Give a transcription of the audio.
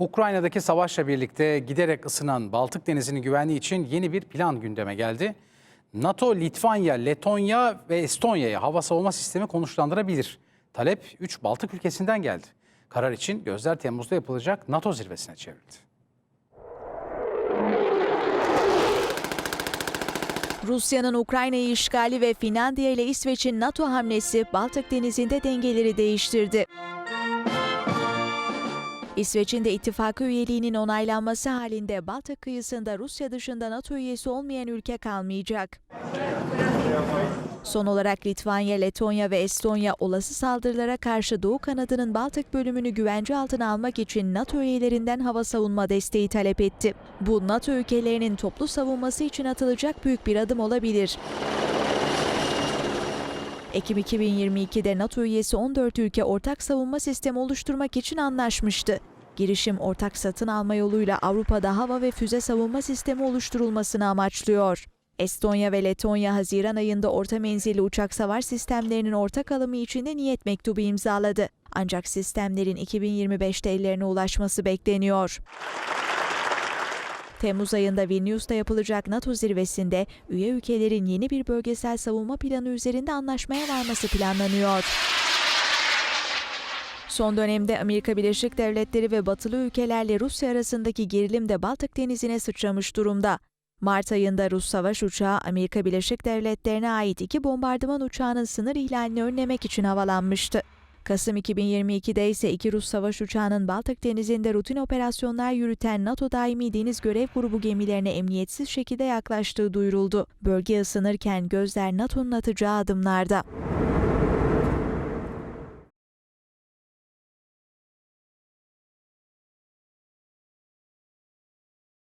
Ukrayna'daki savaşla birlikte giderek ısınan Baltık Denizi'nin güvenliği için yeni bir plan gündeme geldi. NATO, Litvanya, Letonya ve Estonya'ya hava savunma sistemi konuşlandırabilir. Talep 3 Baltık ülkesinden geldi. Karar için gözler Temmuz'da yapılacak NATO zirvesine çevrildi. Rusya'nın Ukrayna'yı işgali ve Finlandiya ile İsveç'in NATO hamlesi Baltık Denizi'nde dengeleri değiştirdi. İsveç'in de ittifakı üyeliğinin onaylanması halinde Baltık kıyısında Rusya dışında NATO üyesi olmayan ülke kalmayacak. Son olarak Litvanya, Letonya ve Estonya olası saldırılara karşı Doğu kanadının Baltık bölümünü güvence altına almak için NATO üyelerinden hava savunma desteği talep etti. Bu NATO ülkelerinin toplu savunması için atılacak büyük bir adım olabilir. Ekim 2022'de NATO üyesi 14 ülke ortak savunma sistemi oluşturmak için anlaşmıştı. Girişim ortak satın alma yoluyla Avrupa'da hava ve füze savunma sistemi oluşturulmasını amaçlıyor. Estonya ve Letonya Haziran ayında orta menzilli uçak savar sistemlerinin ortak alımı için de niyet mektubu imzaladı. Ancak sistemlerin 2025'te ellerine ulaşması bekleniyor. Temmuz ayında Vilnius'ta yapılacak NATO zirvesinde üye ülkelerin yeni bir bölgesel savunma planı üzerinde anlaşmaya varması planlanıyor. Son dönemde Amerika Birleşik Devletleri ve batılı ülkelerle Rusya arasındaki gerilim de Baltık Denizi'ne sıçramış durumda. Mart ayında Rus savaş uçağı Amerika Birleşik Devletleri'ne ait iki bombardıman uçağının sınır ihlalini önlemek için havalanmıştı. Kasım 2022'de ise iki Rus savaş uçağının Baltık Denizi'nde rutin operasyonlar yürüten NATO Daimi Deniz Görev Grubu gemilerine emniyetsiz şekilde yaklaştığı duyuruldu. Bölge ısınırken gözler NATO'nun atacağı adımlarda.